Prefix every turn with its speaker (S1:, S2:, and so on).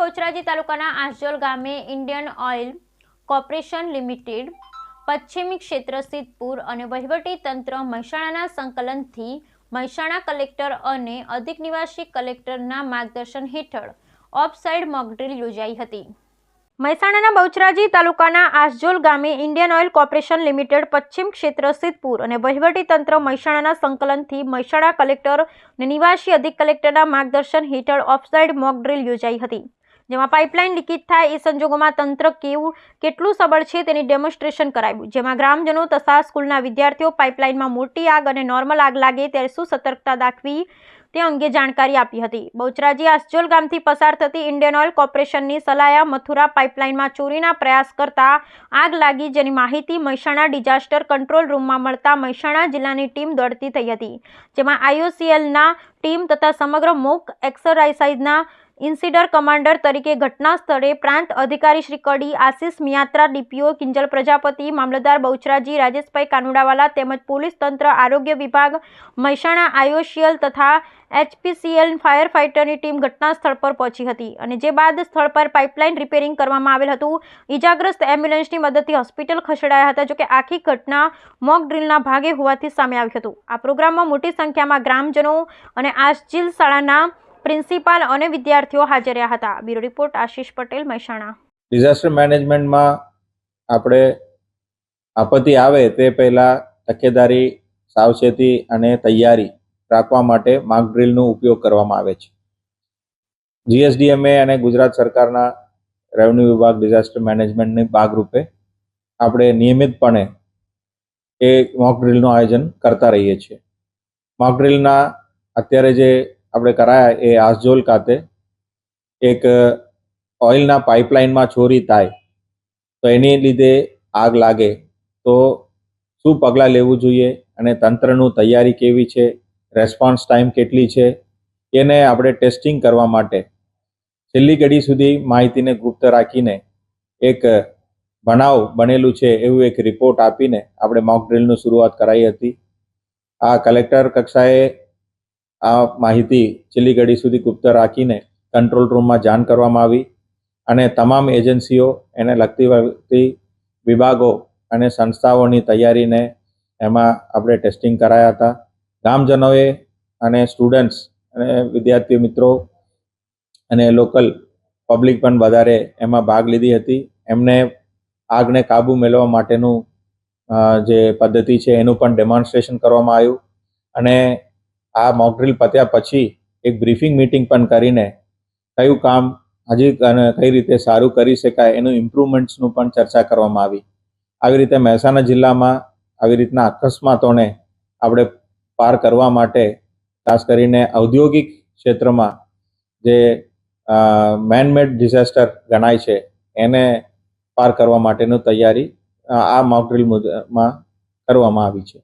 S1: બહુચરાજી તાલુકાના આંચોલ ગામે Indian oil corporation limited, પશ્ચિમી ક્ષેત્ર સિદ્ધપુર અને વહીવટી તંત્ર મહેસાણાના સંકલનથી મહેસાણા કલેક્ટર અને અધિક નિવાસી કલેક્ટરના માર્ગદર્શન હેઠળ ઓફસાઇડ મોકડ્રીલ યોજાઈ હતી. મહેસાણાના બહુચરાજી તાલુકાના આસજોલ ગામે ઇન્ડિયન ઓઇલ કોર્પોરેશન લિમિટેડ પશ્ચિમ ક્ષેત્ર સિદ્ધપુર અને વહીવટી તંત્ર મહેસાણાના સંકલનથી મહેસાણા કલેક્ટર અને નિવાસી અધિક કલેક્ટરના માર્ગદર્શન હેઠળ ઓફસાઇડ મોક યોજાઈ હતી. જેમાં પાઇપલાઇન લીકેજ થાય એ સંજોગોમાં તંત્ર કેવું, કેટલું સબળ છે તેની ડેમોન્સ્ટ્રેશન કરાવ્યું. જેમાં ગ્રામજનો તથા સ્કૂલના વિદ્યાર્થીઓ પાઇપલાઇનમાં મોટી આગ અને નોર્મલ આગ લાગે ત્યારે શું સતર્કતા દાખવી તે અંગે જાણકારી આપી હતી. બહુચરાજી આસજોલ ગામથી પસાર થતી ઇન્ડિયન ઓઇલ કોર્પોરેશનની સલાયા મથુરા પાઇપલાઇનમાં ચોરીના પ્રયાસ કરતા આગ લાગી જેની માહિતી મહેસાણા ડિઝાસ્ટર કંટ્રોલ રૂમમાં મળતા મહેસાણા જિલ્લાની ટીમ દોડતી થઈ હતી, જેમાં આઈઓસીએલના ટીમ તથા સમગ્ર મોક એક્સરસાઇઝના ઇન્સિડર કમાન્ડર તરીકે ઘટના સ્થળે પ્રાંત અધિકારી શ્રી કડી આશિષ મિયાત્રા, ડીપીઓ કિંજલ પ્રજાપતિ, મામલતદાર બહુચરાજી, રાજેશભાઈ કાનુડાવાલા તેમજ પોલીસ તંત્ર, આરોગ્ય વિભાગ, મહેસાણા આયોશિયલ તથા એચપીસીએલ ફાયર ફાઇટરની ટીમ ઘટના સ્થળ પર પહોંચી હતી અને જે બાદ સ્થળ પર પાઇપલાઇન રિપેરિંગ કરવામાં આવેલ હતું. ઇજાગ્રસ્ત એમ્બ્યુલન્સની મદદથી હોસ્પિટલ ખસેડાયા હતા જોકે આખી ઘટના મોક ડ્રીલના ભાગે હોવાથી સામે આવ્યું હતું. આ પ્રોગ્રામમાં મોટી સંખ્યામાં ગ્રામજનો અને આશજીલ શાળાના પ્રિન્સિપાલ અને વિદ્યાર્થીઓ હાજર રહ્યા હતા. Bureau report Ashish Patel, Mehsana.
S2: Disaster મેનેજમેન્ટમાં આપણે આપત્તિ આવે તે પહેલાં તકેદારી, સાવચેતી અને તૈયારી રાખવા માટે માર્ક ડ્રિલનો ઉપયોગ કરવામાં આવે છે. જીએસડીએમએ અને ગુજરાત સરકારના રેવન્યુ વિભાગ ડિઝાસ્ટર મેનેજમેન્ટની ભાગરૂપે આપણે નિયમિતપણે એ મોક ડ્રિલનું આયોજન કરતા રહીએ છીએ. મોક ડ્રિલના અત્યારે જે આપણે કરાયા એ આસજોલ ખાતે. એક ઓઇલના પાઇપલાઇનમાં ચોરી થાય, તો એની લીધે આગ લાગે. તો શું પગલાં લેવું જોઈએ અને તંત્રનું તૈયારી કેવી છે? રેસ્પોન્સ ટાઈમ કેટલી છે? એને આપણે ટેસ્ટિંગ કરવા માટે છેલ્લી ઘડી સુધી માહિતીને ગુપ્ત રાખીને એક બનાવ બનેલું છે એવું એક રિપોર્ટ આપીને આપણે મોક શરૂઆત કરાઈ હતી. આ કલેક્ટર કક્ષાએ આ માહિતી છેલ્લી ઘડી સુધી ગુપ્ત રાખીને કંટ્રોલ રૂમમાં જાણ કરવામાં આવી અને તમામ એજન્સીઓ એને લગતી વળતી વિભાગો અને સંસ્થાઓની તૈયારીને એમાં આપણે ટેસ્ટિંગ કરાયા હતા. ગામજનોએ અને સ્ટુડન્ટ્સ અને વિદ્યાર્થી મિત્રો અને લોકલ પબ્લિક પણ વધારે એમાં ભાગ લીધી હતી. એમને આગને કાબૂ મેળવવા માટેનું જે પદ્ધતિ છે એનું પણ ડેમોન્સ્ટ્રેશન કરવામાં આવ્યું અને આ મોકડ્રીલ પત્યા પછી એક બ્રીફિંગ મીટિંગ પણ કરીને કયું કામ હજી કઈ રીતે સારું કરી શકાય એનું ઇમ્પ્રુવમેન્ટ્સનું પણ ચર્ચા કરવામાં આવી. આવી રીતે મહેસાણા જિલ્લામાં આવી રીતના અકસ્માતોને આપણે પાર કરવા માટે ખાસ કરીને ઔદ્યોગિક ક્ષેત્રમાં જે મેનમેડ ડિઝાસ્ટર ગણાય છે એને પાર કરવા માટેનું તૈયારી આ મોકડ્રીલ મુજબમાં કરવામાં આવી છે.